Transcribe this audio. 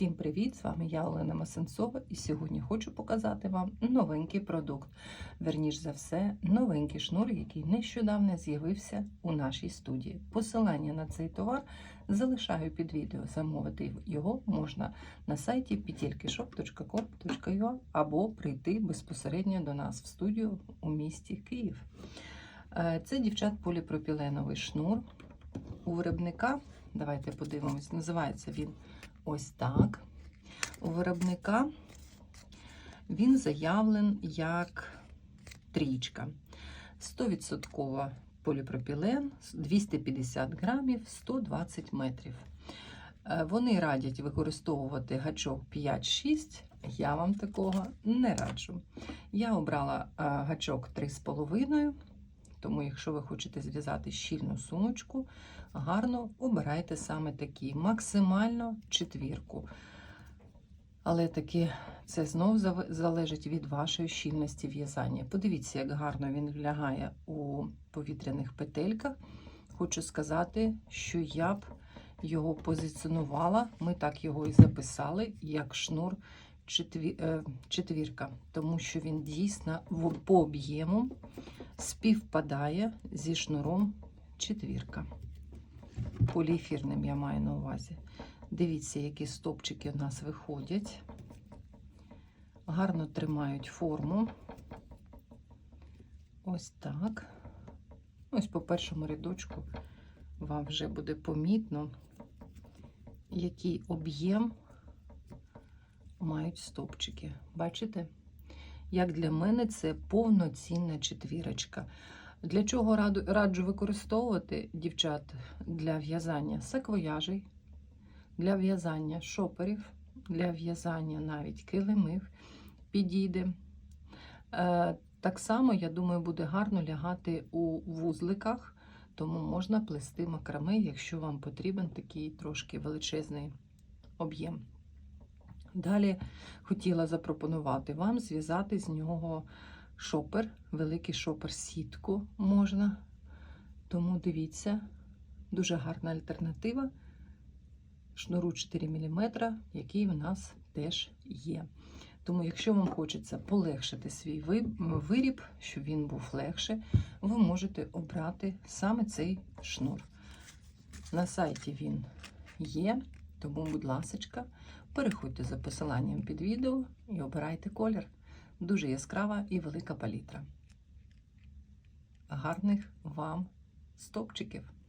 Всім привіт! З вами я Олена Масенцова, і сьогодні хочу показати вам новенький продукт. Верніш за все, новенький шнур, який нещодавно з'явився у нашій студії. Посилання на цей товар залишаю під відео. Замовити його можна на сайті petelkishop.com.ua або прийти безпосередньо до нас в студію у місті Київ. Е, Це дівчат поліпропіленовий шнур у виробника. Давайте подивимось, називається він ось так. У виробника він заявлен як трічка. 100% поліпропілен, 250 грамів, 120 метрів. Е, Вони радять використовувати гачок 5-6. Я вам такого не раджу. Я обрала е, гачок 3,5. Тому, якщо ви хочете зв'язати щільну сумочку, гарно обирайте саме такі, максимально четвірку. Але таки це знов залежить від вашої щільності в'язання. Подивіться, як гарно він лягає у повітряних петельках. Хочу сказати, що я б його позиціонувала. Ми так його і записали, як шнур е, четвірка, тому що він дійсно по об'єму співпадає зі шнуром четвірка. Поліефірним я маю на увазі. Дивіться, які стопчики у нас виходять. Гарно тримають форму. Ось так. Ось по першому рядочку вам вже буде помітно, який об'єм мають стопчики. Бачите? Як для мене, це повноцінна четвірочка. Для чого раду- раджу використовувати дівчат для в'язання саквояжей, для в'язання шоперів, для в'язання навіть килимів підійде. Е, Так само, я думаю, буде гарно лягати у вузликах, тому можна плести макраме, якщо вам потрібен такий трошки величезний об'єм. Далі хотіла запропонувати вам зв'язати з нього шопер, великий шопер сітку можна. Тому дивіться, дуже гарна альтернатива шнуру 4 мм, який в нас теж є. Тому, якщо вам хочеться полегшити свій виріб, щоб він був легше, ви можете обрати саме цей шнур. На сайті він є, тому, будь ласка, переходьте за посиланням під відео і обирайте колір. Дуже яскрава і велика палітра. Гарних вам стопчиків!